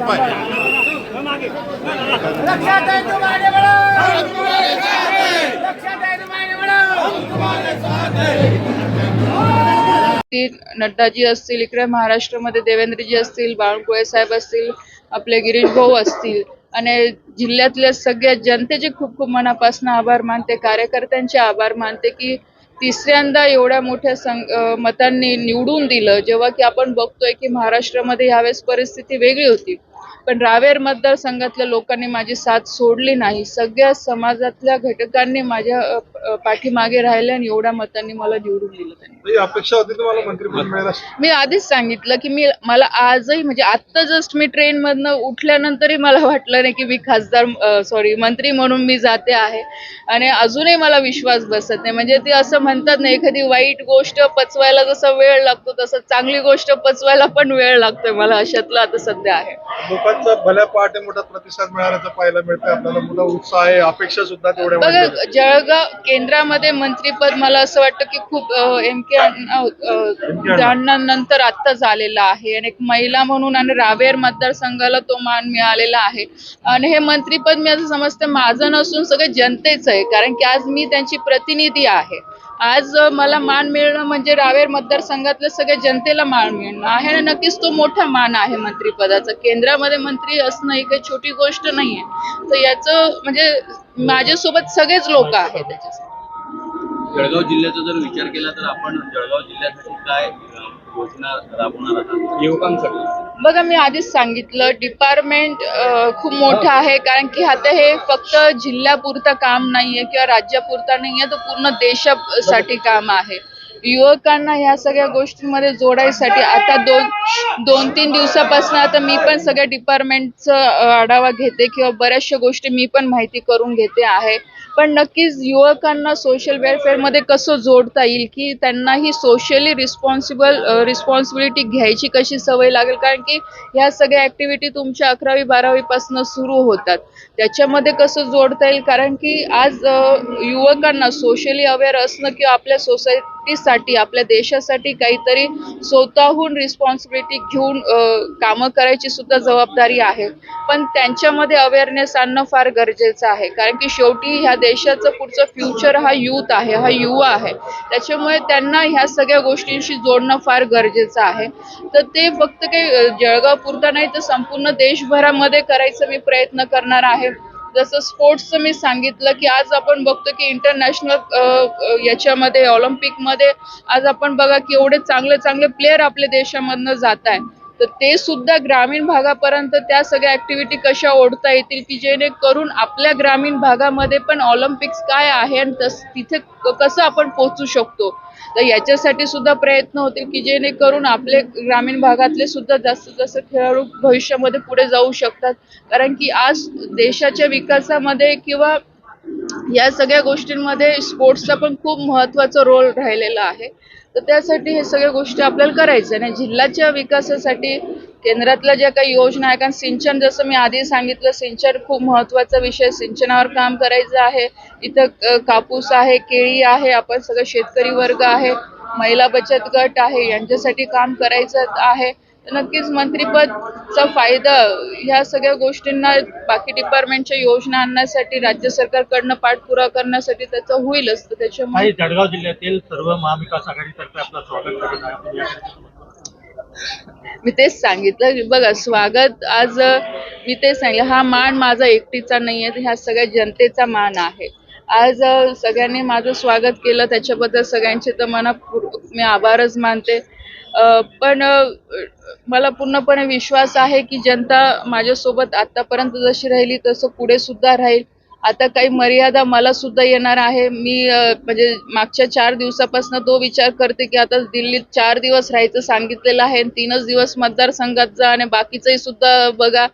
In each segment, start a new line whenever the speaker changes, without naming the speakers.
बळा.
ती नड्डाजी असतील इकडे महाराष्ट्रामध्ये देवेंद्रजी असतील बावनकुळे साहेब असतील आपले गिरीश भाऊ असतील आणि जिल्ह्यातल्या सगळ्या जनतेचे खूप खूप मनापासून आभार मानते कार्यकर्त्यांचे आभार मानते की तिसऱ्यांदा एवढ्या मोठ्या सं मतांनी निवडून दिलं. जेव्हा की आपण बघतोय की महाराष्ट्रामध्ये यावेळेस परिस्थिती वेगळी होती. पण रावेर मतदारसंघातल्या लोकांनी माझी साथ सोडली नाही. सगळ्या समाजातल्या घटकांनी माझ्या पाठीमागे राहिले आणि एवढ्या मतांनी मला निवडून दिलं त्यांनी.
ही अपेक्षा होती तुम्हाला मंत्रिपद?
मी आधीच सांगितलं की मी मला आजही म्हणजे आत्ता जस्ट मी ट्रेन मधनं उठल्यानंतरही मला वाटलं नाही की मी खासदार सॉरी मंत्री म्हणून मी जाते आहे. आणि अजूनही मला विश्वास बसत नाही. म्हणजे ते असं म्हणतात ना एखादी वाईट गोष्ट पचवायला जसा वेळ लागतो तसं चांगली गोष्ट पचवायला पण वेळ लागतोय. मला अशातलं आता सध्या आहे.
लोकांचा भल्या पहाटे मोठा प्रतिसाद मिळाल्याचं पाहायला मिळतंय. आपल्याला मोठा उत्साह आहे अपेक्षा सुद्धा तेवढ्या
बघा. जळगाव केंद्रामध्ये मंत्रीपद मला असं वाटतं की खूप एम के अण्णा नंतर आत्ता झालेला आहे. आणि एक महिला म्हणून आणि रावेर मतदारसंघाला तो मान मिळालेला आहे. आणि हे मंत्रीपद मी असं समजते माझं नसून सगळं जनतेचं आहे. कारण की आज मी त्यांची प्रतिनिधी आहे. आज मला मान मिळणं म्हणजे रावेर मतदारसंघातल्या सगळ्या जनतेला मान मिळणं आहे आणि नक्कीच तो मोठा मान आहे मंत्रीपदाचा. केंद्रामध्ये मंत्री असणं ही काही छोटी गोष्ट नाहीये. तर याचं म्हणजे माझ्यासोबत सगळेच लोक आहेत त्याच्यासाठी
जळगाव जिल्ह्याचा जर विचार केला तर आपण जळगाव जिल्ह्यासाठी काय योजना राबवणार आहात? युवकांसाठी.
बघा मी आधीच सांगितलं डिपार्टमेंट खूप मोठं आहे. कारण की आता हे फक्त जिल्ह्यापुरतं काम नाहीये किंवा राज्यापुरतं नाहीये तर पूर्ण देशासाठी काम आहे. युवकांना ह्या सगळ्या गोष्टींमध्ये जोडायसाठी आता दोन दोन तीन दिवसापासून आता मी पण सगळ्या डिपार्टमेंटचा आढावा घेते किंवा बऱ्याचशा गोष्टी मी पण माहिती करून घेते आहे. पण नक्कीच युवकांना सोशल वेलफेअरमध्ये कसं जोडता येईल की त्यांना ही सोशली रिस्पॉन्सिबल रिस्पॉन्सिबिलिटी घ्यायची कशी सवय लागेल? कारण की ह्या सगळ्या ॲक्टिव्हिटी तुमच्या अकरावी बारावीपासून सुरू होतात. त्याच्यामध्ये कसं जोडता येईल? कारण की आज युवकांना सोशली अवेअर असणं किंवा आपल्या सोसायटीसाठी आपल्या देशासाठी काहीतरी स्वतःहून रिस्पॉन्सिबिलिटी घेऊन कामं करायची सुद्धा जबाबदारी आहे. पण त्यांच्यामध्ये अवेअरनेस आणणं फार गरजेचं आहे. कारण की शेवटी ह्या देशाचं पुढचं फ्युचर हा यूथ आहे हा युवा आहे. त्याच्यामुळे त्यांना ह्या सगळ्या गोष्टींशी जोडणं फार गरजेचं आहे. तर ते फक्त काही जळगाव पुरता नाही तर संपूर्ण देशभरामध्ये करायचा मी प्रयत्न करणार आहे. जसं स्पोर्ट्सचं मी सांगितलं की आज आपण बघतो की इंटरनॅशनल याच्यामध्ये ऑलिम्पिकमध्ये आज आपण बघा की एवढे चांगले चांगले प्लेयर आपल्या देशामधनं जात आहे तर ते सुद्धा ग्रामीण भागापर्यंत त्या सगळ्या ऍक्टिव्हिटी कशा ओढता येतील की जेणेकरून आपल्या ग्रामीण भागामध्ये पण ऑलिम्पिक्स काय आहे आणि तस तिथे कसं आपण पोहोचू शकतो? तर याच्यासाठी सुद्धा प्रयत्न होतील की जेणेकरून आपले ग्रामीण भागातले सुद्धा जास्तीत जास्त खेळाडू भविष्यामध्ये पुढे जाऊ शकतात. कारण की आज देशाच्या विकासामध्ये किंवा या सगळ्या गोष्टींमध्ये स्पोर्ट्सचा पण खूप महत्त्वाचा रोल राहिलेला आहे. तर त्यासाठी हे सगळ्या गोष्टी आपल्याला करायच्या आणि जिल्ह्याच्या विकासासाठी केंद्रातल्या ज्या काही योजना आहे कारण सिंचन जसं मी आधी सांगितलं सिंचन खूप महत्त्वाचा विषय. सिंचनावर काम करायचं आहे. इथं कापूस आहे केळी आहे आपण सगळं शेतकरी वर्ग आहे. महिला बचत गट आहे यांच्यासाठी काम करायचं आहे. नक्कीच मंत्रिपदचा फायदा ह्या सगळ्या गोष्टींना बाकी डिपार्टमेंटच्या योजना आणण्यासाठी राज्य सरकारकडनं पाठपुरावा करण्यासाठी त्याचा होईलच तर त्याच्यामुळे.
जळगाव जिल्ह्यातील सर्व महाविकास आघाडीतर्फे आपलं स्वागत करत आहे. आपण या
मी तेच सांगितलं की बघा स्वागत आज अ, मी तेच सांगितलं हा मान माझा एकटीचा नाही आहे ह्या सगळ्या जनतेचा मान आहे. आज अ, सगळ्यांनी माझं स्वागत केलं त्याच्याबद्दल सगळ्यांचे तर मना मी आभारच मानते. पण मला पूर्णपणे विश्वास आहे की जनता माझ्यासोबत आतापर्यंत जशी राहिली तसं पुढे सुद्धा राहील. आता काही मर्यादा मला सुद्धा येणार आहे. मी म्हणजे मागच्या चार दिवसापासून तो विचार करते की आता दिल्लीत चार दिवस राहायचं सांगितलेलं आहे आणि तीनच दिवस मतदारसंघात जा आणि बाकीचंही सुद्धा बघा.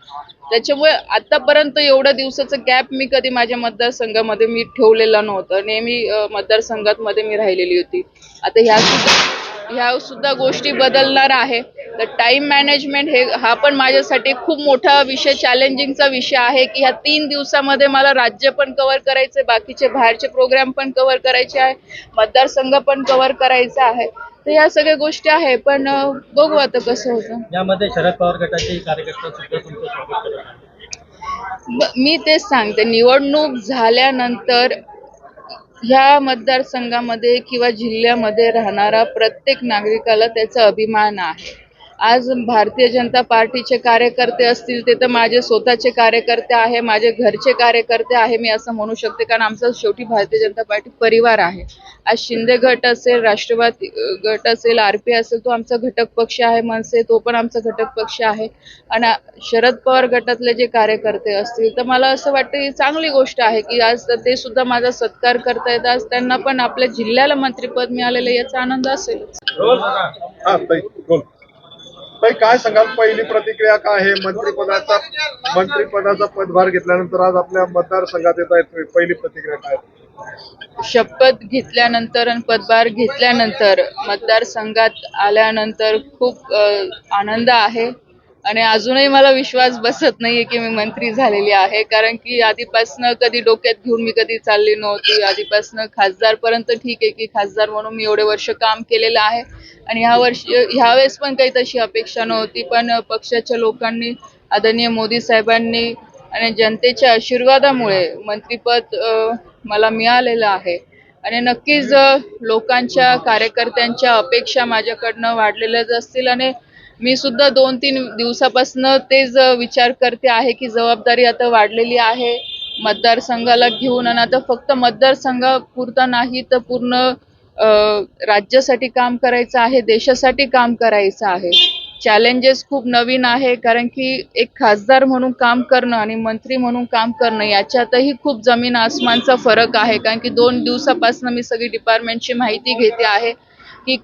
त्याच्यामुळे आतापर्यंत एवढ्या दिवसाचं गॅप मी कधी माझ्या मतदारसंघामध्ये मी ठेवलेलं नव्हतं. नेहमी मतदारसंघात मध्ये मी राहिलेली होती. आता ह्या सुद्धा ह्या सुद्धा गोष्टी बदलणार आहे. तर टाइम मॅनेजमेंट हे हा पण माझ्यासाठी खूप मोठा विषय चॅलेंजिंगचा विषय आहे की ह्या तीन दिवसामध्ये मला राज्य पण कव्हर करायचे बाकीचे बाहेरचे प्रोग्राम पण कव्हर करायचे आहे मतदारसंघ पण कव्हर करायचा आहे. तर या सगळ्या गोष्टी आहे पण बघू आता कसं होतं.
यामध्ये शरद पवार गटाचे कार्यकर्ते सुद्धा तुमचं स्वागत करत आहेत.
ब- मी तेच सांगते निवडणूक झाल्यानंतर ह्या मतदारसंघामध्ये किंवा जिल्ह्यामध्ये राहणारा प्रत्येक नागरिकाला त्याचा अभिमान आहे. आज भारतीय जनता पार्टीचे कार्यकर्ते असतील ते तर माझे स्वतःचे कार्यकर्ते आहे माझे घरचे कार्यकर्ते आहे मी असं म्हणू शकते. कारण आमचा शेवटी भारतीय जनता पार्टी परिवार आहे. आज शिंदे गट असेल राष्ट्रवादी गट असेल आर पी असेल तो आमचा घटक पक्ष आहे मनसे तो पण आमचा घटक पक्ष आहे. आणि शरद पवार गटातले जे कार्यकर्ते असतील तर मला असं वाटतं ही चांगली गोष्ट आहे की आज तर ते सुद्धा माझा सत्कार करतायत. आज त्यांना पण आपल्या जिल्ह्याला मंत्रिपद मिळालेलं याचा आनंद असेल
हा ताई काय सांगाल? पहिली प्रतिक्रिया काय आहे? मंत्रिपदाचा मंत्रिपदाचा पदभार घेतल्यानंतर आज आपल्या मतदारसंघात येत आहेत तुम्ही. पहिली प्रतिक्रिया काय?
शपथ घेतल्यानंतर आणि पदभार घेतल्यानंतर मतदारसंघात आल्यानंतर खूप अ, आनंद आहे. आणि अजूनही मला विश्वास बसत नाहीये की मी मंत्री झालेली आहे. कारण की आधीपासनं कधी डोक्यात घेऊन मी कधी चालली नव्हती. आधीपासनं खासदारपर्यंत ठीक आहे की खासदार म्हणून मी एवढे वर्ष काम केलेलं आहे. आणि ह्या वर्षी ह्यावेळेस पण काही तशी अपेक्षा नव्हती. पण पक्षाच्या लोकांनी आदरणीय मोदी साहेबांनी आणि जनतेच्या आशीर्वादामुळे मंत्रीपद मला मिळालेलं आहे. आणि नक्कीच लोकांच्या कार्यकर्त्यांच्या अपेक्षा माझ्याकडनं वाढलेल्याच असतील आणि मी सुद्धा दोन तीन दिवसापासून तेच विचार करते आहे की जबाबदारी आता वाढलेली आहे मतदारसंघाला घेऊन आणि आता फक्त मतदारसंघापुरता नाही तर पूर्ण राज्यासाठी काम करायचं आहे देशासाठी काम करायचं आहे. चॅलेंजेस खूप नवीन आहे कारण की एक खासदार म्हणून काम करणं आणि मंत्री म्हणून काम करणं याच्यातही खूप जमीन आसमानचा फरक आहे. कारण की दोन दिवसापासून मी सगळी डिपार्टमेंटची माहिती घेते आहे की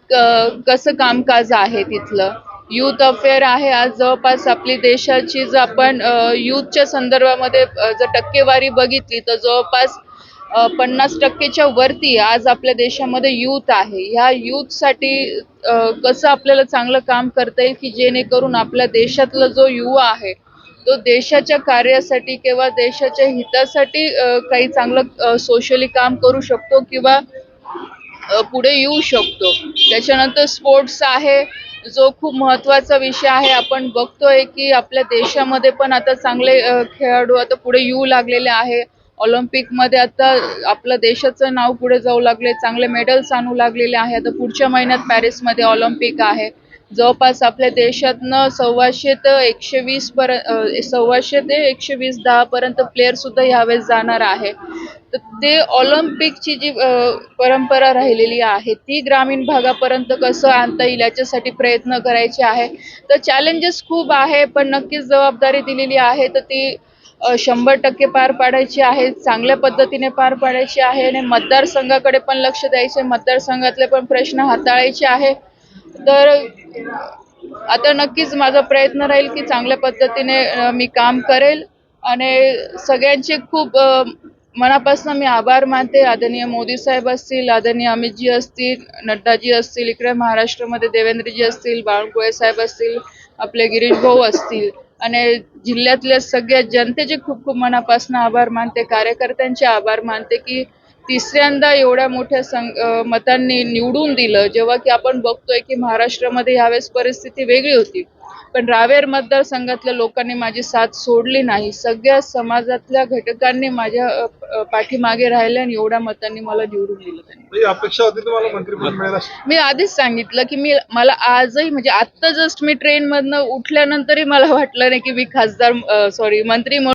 कसं कामकाज आहे तिथलं. यूथ अफेअर आहे. आज जवळपास आपली देशाची जर आपण यूथच्या संदर्भामध्ये जर टक्केवारी बघितली तर जवळपास पन्नास टक्केच्या वरती आज आपल्या देशामध्ये यूथ आहे. ह्या यूथसाठी कसं आपल्याला चांगलं काम करता येईल की जेणेकरून आपल्या देशातला जो युवा आहे तो देशाच्या कार्यासाठी किंवा देशाच्या हितासाठी काही चांगलं सोशली काम करू शकतो किंवा पुढे येऊ शकतो. त्याच्यानंतर स्पोर्ट्स आहे जो खूप महत्त्वाचा विषय आहे. आपण बघतोय की आपल्या देशामध्ये पण आता चांगले खेळाडू आता पुढे येऊ लागलेले आहे. ऑलिम्पिकमध्ये आता आपलं देशाचं नाव पुढे जाऊ लागले चांगले मेडल्स आणू लागलेले आहे. आता पुढच्या महिन्यात पॅरिसमध्ये ऑलिम्पिक आहे. जवळपास आपल्या देशातनं सव्वाशे ते एकशे वीस पर्यंत सव्वाशे ते एकशे वीस दहापर्यंत प्लेयरसुद्धा ह्यावेळेस यावेळेस जाणार आहे. तर ते ऑलिम्पिकची जी परंपरा राहिलेली आहे ती ग्रामीण भागापर्यंत कसं आणता येईल याच्यासाठी प्रयत्न करायचे आहे. तर चॅलेंजेस खूप आहे पण नक्कीच जबाबदारी दिलेली आहे. तर ती शंभर टक्के पार पाडायची आहे चांगल्या पद्धतीने पार पाडायची आहे आणि मतदारसंघाकडे पण लक्ष द्यायचे मतदारसंघातले पण प्रश्न हाताळायचे आहे. तर आता नक्कीच माझा प्रयत्न राहील की चांगल्या पद्धतीने मी काम करेल. आणि सगळ्यांचे खूप मनापासून मी आभार मानते. आदरणीय मोदी साहेब असतील आदरणीय अमितजी असतील नड्डाजी असतील इकडे महाराष्ट्रामध्ये देवेंद्रजी असतील बावनकुळे साहेब असतील आपले गिरीश भाऊ असतील. आणि जिल्ह्यातल्या सगळ्या जनतेचे खूप खूप मनापासून आभार मानते. कार्यकर्त्यांचे आभार मानते की तिसऱ्यांदा एवढ्या मोठ्या सं अ, मतांनी निवडून दिलं. जेव्हा की आपण बघतोय की महाराष्ट्रामध्ये यावेळेस परिस्थिती वेगळी होती. पण रावेर मतदारसंघातल्या लोकांनी माझी साथ सोडली नाही. सगळ्या समाजातल्या घटकांनी माझ्या पाठीमागे राहिले आणि एवढ्या मतांनी मला निवडून दिलं त्यांनी.
ताई, अपेक्षा होती तुम्हाला मंत्रिपद मिळेल अशी?
मी आधीच सांगितलं की मी मला आजही म्हणजे आत्ता जस्ट मी ट्रेन मधनं उठल्यानंतरही मला वाटलं नाही की मी खासदार सॉरी मंत्री म्हणून